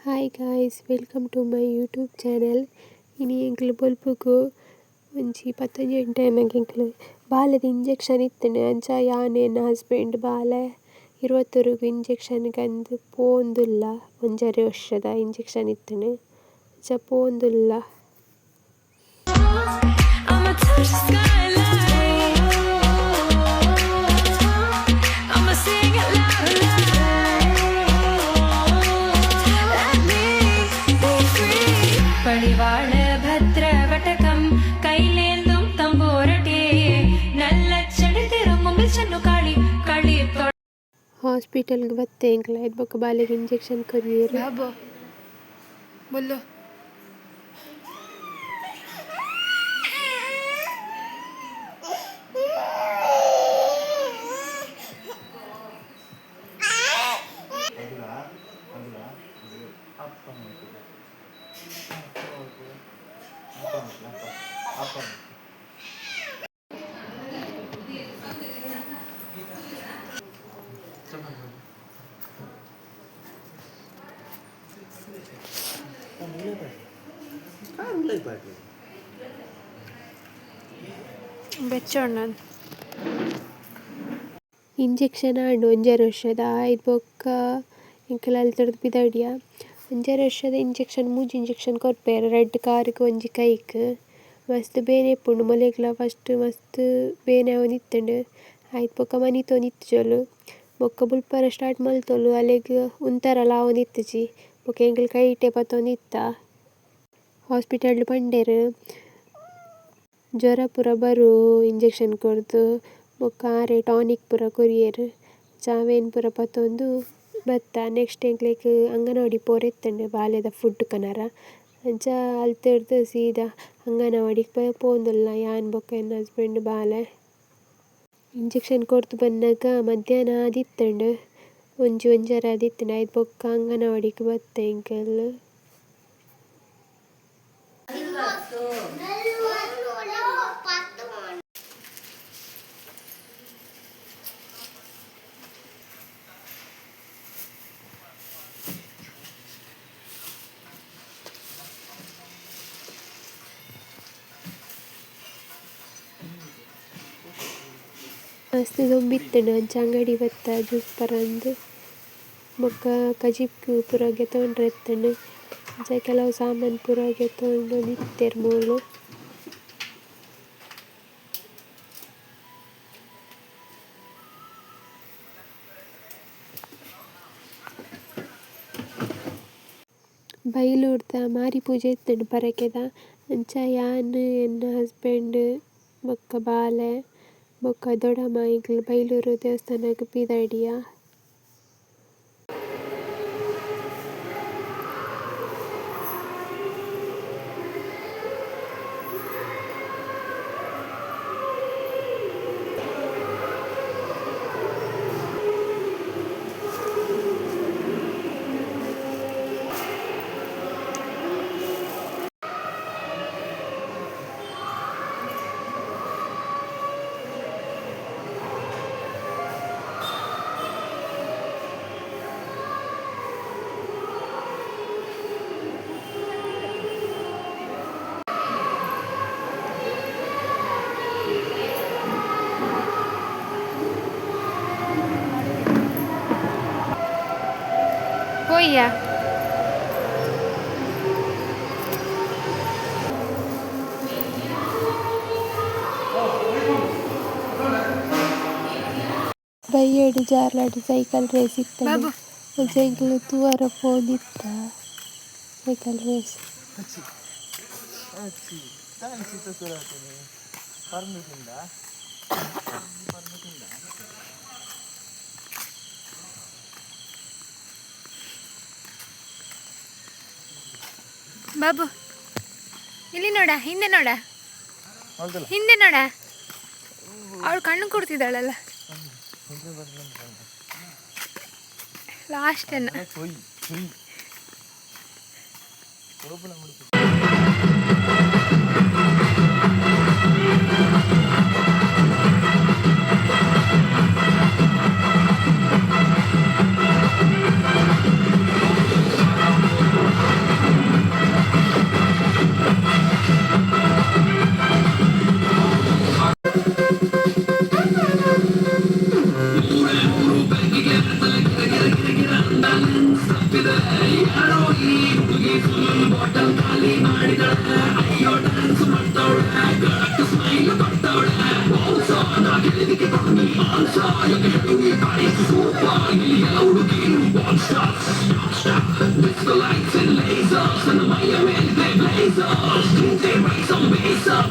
Hi guys welcome to my YouTube channel ಇನಿ ಎಂಕ್ಲು ಬೊಲ್ಪುಗು ಒಂಜಿ ಪತ್ತೊಂಜಿ ಎಂಕ್ಲು ಬಾಲೆದ ಇಂಜೆಕ್ಷನ್ ಇತ್ತ್ಂಡ್ ಅಂಚ ಯಾನ್ ಎನ್ನ ಹಸ್ಬೆಂಡ್ ಬಾಲೆ ಇರುವತ್ತೊರುಗು ಇಂಜೆಕ್ಷನ್ ಅಂದ್ ಪೋವೊಂದುಲ್ಲ ಒಂಜರೆ ವರ್ಷದ ಇಂಜೆಕ್ಷನ್ ಇತ್ತ್ಂಡ್ ಅಂಚ ಪೋವೊಂದುಲ್ಲ ಹಾಸ್ಪಿಟಲ್‌ಗೆ ಬತ್ತೆ ಎಂಕ್ಲ ಐಟ್ ಬೊಕ ಬಾಲೆಗ್ ಇಂಜೆಕ್ಷನ್ ಕೊರಿಯೆರ್ ಬಾಬು ಬೊಲ್ಲು ಬೆಚ್ಚೋಣ ಇಂಜೆಕ್ಷನ್ ಆಂಡ್ ಒಂಜರೆ ವರ್ಷದ ಐಟ್ ಬೊಕ್ಕ ಎಂಕುಲು ಅಲ್ತೊರ್ದು ಪಿದಡಿಯ ಒಂಜರೆ ವರ್ಷದ ಇಂಜೆಕ್ಷನ್ ಮೂಜಿ ಇಂಜೆಕ್ಷನ್ ಕೊರ್ಪೆರ್ ರಡ್ಡ್ ಕಾರುಗ್ ಒಂಜಿ ಕೈಕ್. ಮಸ್ತ್ ಬೇನೆ ಇಪ್ಪುಂಡು ಮೊಲೆಗ್ಲ ಫಸ್ಟ್ ಮಸ್ತ್ ಬೇನೆ ಅವ ಐಟ್ ಬೊಕ ಮನಿ ಇತ್ತ್ ಜೋಲು ಬೊಕ್ಕ ಬುಲ್ಪರ ಸ್ಟಾರ್ಟ್ ಮಲ್ತೊಲು ಅಲೆಗ್ ಉಂತರಲ ಆವೊಂದು ಬೊಕ್ಕ ಬೊಕ ಕೈ ಇಟ್ಟೆ ಪತೊಂದು ಇತ್ತ ಹಾಸ್ಪಿಟಲ್ಡ್ ಪಂಡೆರ್ ಜ್ವರ ಪೂರ ಬರು, ಇಂಜೆಕ್ಷನ್ ಕೊರ್ದು ಬೊಕ್ಕ ಆರೆ ಟಾನಿಕ್ ಪೂರ ಕೊರಿಯೆರ್, ಚಾವೇನ್ ಪೂರ ಪತೊಂದು ಬತ್ತ. ನೆಕ್ಸ್ಟ್ ಎಂಕ್ಲೆಗ್ ಅಂಗನವಾಡಿ ಪೋರೆ ಇತ್ತ್ಂಡ್ ಬಾಲೆದ ಫುಡ್ ಕನರ. ಅಂಚ ಅಲ್ತರ್ದು ಸೀದಾ ಅಂಗನವಾಡಿಗ್ ಪೋವೊಂದುಲ್ಲ ಯಾನ್ ಬೊಕ್ಕ ಎನ್ ಹಸ್ಬೆಂಡ್ ಬಾಲೆ. ಇಂಜೆಕ್ಷನ್ ಕೊರ್ದು ಬನ್ನಗ ಮಧ್ಯಾಹ್ನ ಆದಿತ್ತಂಡ್ ಒಂಜಿ ಒಂಜರೆ ಆದಿತ್ತಂಡ್ ಐದ್ ಬೊಕ್ಕ ಅಂಗನವಾಡಿಗ್ ಬತ್ತೆ ಎಂಕಲ್. ಮಸ್ತ್ ದೊಂಬುತ್ತಿಂಡ್ ಅಂಚ ಅಂಗಡಿ ಬತ್ತ ಜ್ಯೂಸ್ ಪರಂದ್ ಬೊಕ್ಕ ಕಜಿಪ್ ಪೂರ ಗೆತೊಂಡ್ರೆ ಇತ್ತ್ಂಡ್ ಅಂಚ ಕೆಲವು ಸಾಮಾನ್ ಪೂರ ಗೆತೊಂಡು ನಿತ್ತೆರ್ ಮೂಲು ಬೈಲೂರ್ದ ಮಾರಿ ಪೂಜೆ ಇತ್ತ್ಂಡ್ ಪರಕೆದ. ಅಂಚ ಯಾನ್ ಎನ್ನ ಹಸ್ಬೆಂಡ್ ಬೊಕ್ಕ ಬಾಲೆ. ಬೊಕ್ಕ ದೊಡಮ ಎಂಕ್ಲು ಬೈಲೂರು ದೇವಸ್ಥಾನಗ್ ಪಿದಡಿಯ ಪೋಯ್ಯ ಬೈಯೆಡ್ ಜಾರ್ಲಡ್ ಸೈಕಲ್ ರೇಸ್ ಇತ್ತ್ಂಡ್ ಬಾಬು ಅಂಚ ಎಂಕ್ಲು ತೂವರ ಪೋದಿತ್ತ ಸೈಕಲ್ ರೇಸ್ ಬಾಬು. ಇಲ್ಲಿ ನೋಡ ಹಿಂದೆ ನೋಡ. ಹಿಂದೆ ನೋಡ. ಅವಳು ಕಣ್ಣು ಕೊಡ್ತಿದ್ದಾಳಲ್ಲ. ಲಾಸ್ಟ್ ಅನ್ನ.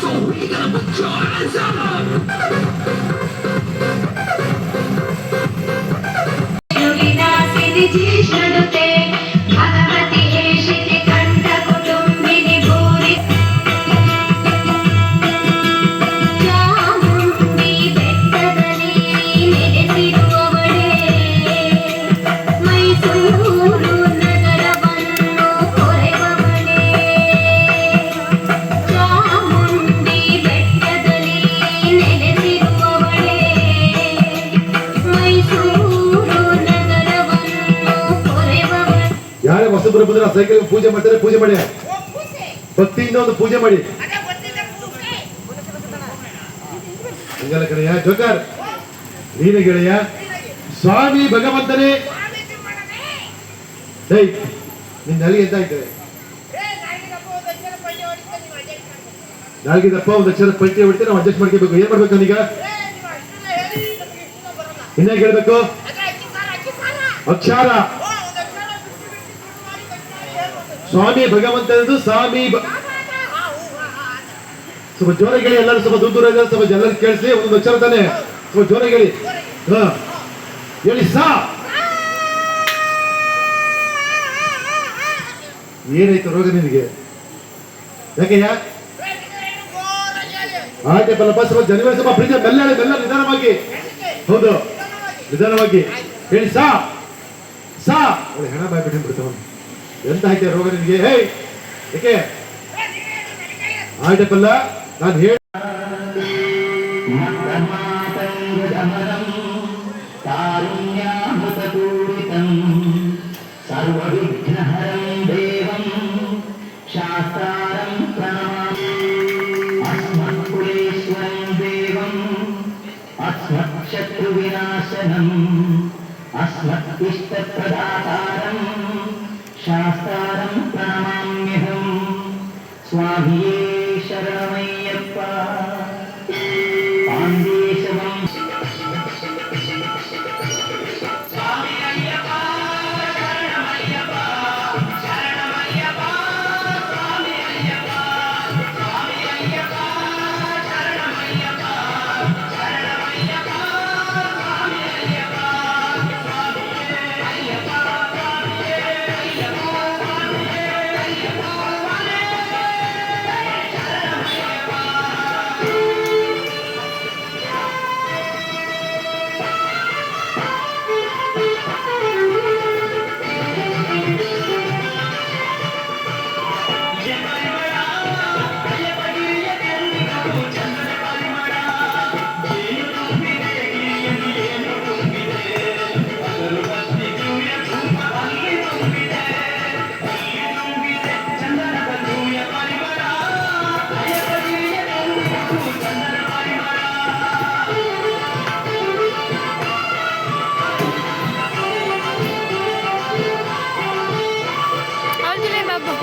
so we gonna put your hands ಆ ಸೈಕಲ್ ಪೂಜೆ ಮಾಡ್ತಾರೆ ಪೂಜೆ ಮಾಡಿ. ಭಕ್ತಿಯಿಂದ ಒಂದು ಪೂಜೆ ಮಾಡಿ. ಹಂಗಲ್ಲ ಕಣಯ್ಯ ಜೋಕರ್. ನೀನು ಗೆಳೆಯ. ಸ್ವಾಮಿ ಭಗವಂತನೇ. ಡೈ ನಿನ್ ನಲಿಗೆ ಎಂತ ಆಯ್ತದೆ ನಾಲ್ಗಿದಪ್ಪ ಒಂದು ಅಕ್ಷರ ಪಂಚೆ ಬಿಡ್ತೀನಿ ನಾವು ಅಡ್ಜಸ್ಟ್ ಮಾಡ್ಕೋಬೇಕು. ಏನ್ ಮಾಡ್ಬೇಕು ನಾನೀಗ? ಇನ್ನ ಹೇಳ್ಬೇಕು ಅಕ್ಷರ. ಸ್ವಾಮಿ ಭಗವಂತನದು, ಸ್ವಾಮಿ ಸ್ವಲ್ಪ ಜೋರಾಗಿ ಎಲ್ಲರೂ ಸ್ವಲ್ಪ ದೂರ ದೂರ ಸ್ವಲ್ಪ ಎಲ್ಲರೂ ಕೇಳಿಸಿ ಒಂದು ಅಕ್ಷರ ತಾನೆ. ಸ್ವಲ್ಪ ಜೋರಾಗಿ ಹೇಳಿ ಹೇಳಿ, ಸಾ. ಏನಾಯ್ತು ರೋಗ ನಿನಗೆ? ಯಾಕೆಯ್ಯ? ಬಲ್ಲಪ್ಪ ಸ್ವಲ್ಪ ಜನವೇ ಸ್ವಲ್ಪ ಪ್ರೀತಿ ಬೆಲ್ಲ ಬೆಲ್ಲ ನಿಧಾನವಾಗಿ. ಹೌದು. ನಿಧಾನವಾಗಿ. ಹೇಳಿ, ಸಾ. ಸಾ. ಹೆಣ ಬಾಯ್ಬಿಟ್ಟು ಬಿಡ್ತಾವ ಎಂತ ಹಾಕ್ಯಾರ ರೋಗ ನಿನಗೆ? ಹೇ ಏಕೆ? ಆಯ್ತಪ್ಪಲ್ಲ ನಾನು ಹೇಳಿ शास्तारं प्रणमाम्यहम् स्वामिये Babu.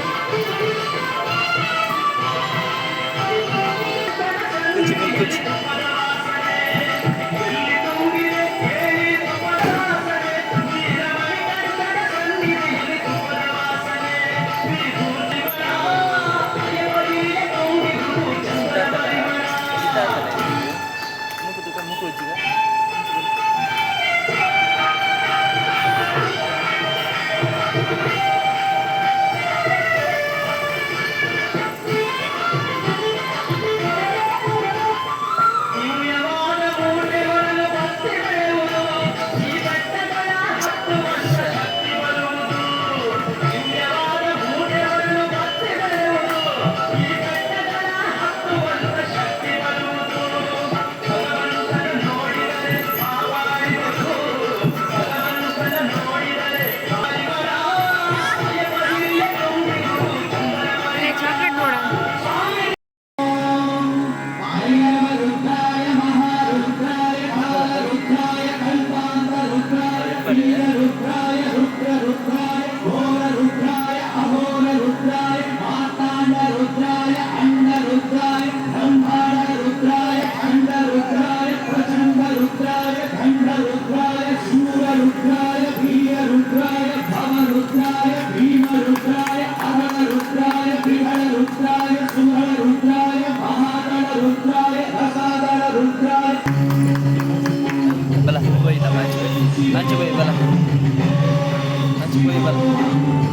Thank you.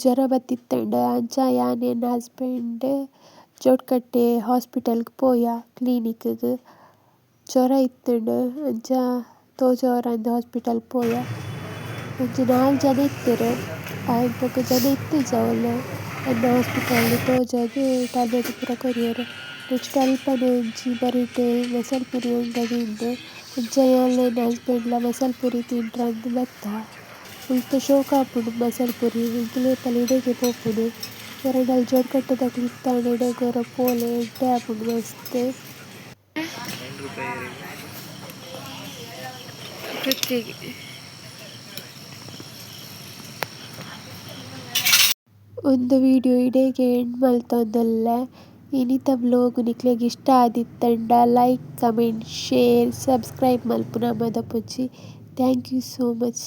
ಜ್ವರ ಬತ್ತಿತ್ತಂಡ ಅಂಚ ಯಾನ್ ಎನ್ನ ಹಸ್ಬೆಂಡ್ ಜೋಡ್ಕಟ್ಟೆ ಹಾಸ್ಪಿಟಲ್ಗ್ ಪೋಯ ಕ್ಲಿನಿಕ್ಗ್ ಜ್ವರ ಇತ್ತುಂಡು ಅಂಚ ತೋಜೋರಂದ್ ಹಾಸ್ಪಿಟಲ್ ಪೋಯ. ಒಂಜಿ ನಾಲ್ ಜನ ಇತ್ತೆರ್ ಆಯಿಡ್ ಬೊಕ ಜನ ಇತ್ತೆಜ ಅವ್ಲು ಎನ್ನ ಹಾಸ್ಪಿಟಲ್ ತೋಜದು ಟ್ಯಾಬ್ಲೆಟ್ ಪೂರ ಕೊರಿಯೆರ್. ನೆಕ್ಸ್ಟ್ ಅಲ್ಪನೆ ಒಂಜಿ ಬರಿಟ್ ಮಸಾಲ್ ಪುರಿ ಅಂಗಡಿ ಉಂಡು ಅಂಚ ಯಾನ್ಲ ಎನ್ನ ಹಸ್ಬೆಂಡ್ಲ ಮಸಾಲ್ ಪುರಿ ತಿಂಡ್ರೆ ಅಂದ್ ಬತ್ತ. ಉಲ್ತ ಶೋಕ ಆಪುಂಡು ಮಸಾಲ್ ಪುರಿ ಎಂಕ್ಲೆಪಲ ಇಡೆಗೆ ಪೋಪುನು ಯರಡಾಲ್ ಜೋಡ್ಕಟ್ಟೆದಕ್ಲ್ ಇತ್ತಾಂಡ ಎಡೆಗೊರ ಪೋಲೆ ಎಡ್ಡೆ ಆಪುಂಡು ಮಸ್ತ್ ಒಂದು ವಿಡಿಯೋ ಇಡೆಗೆ ಎಂಡ್ ಮಲ್ತೊಂದುಲ್ಲೆ. ಇನಿತ ಬ್ಲೋಗ್ ನಿಕ್ಲೆಗ್ ಇಷ್ಟ ಆದಿತ್ತಂಡ ಲೈಕ್ ಕಮೆಂಟ್ ಶೇರ್ ಸಬ್ಸ್ಕ್ರೈಬ್ ಮಲ್ಪುನ ಮದ ಪುಜ್ಜಿ ಥ್ಯಾಂಕ್ ಯು ಸೋ ಮಚ್.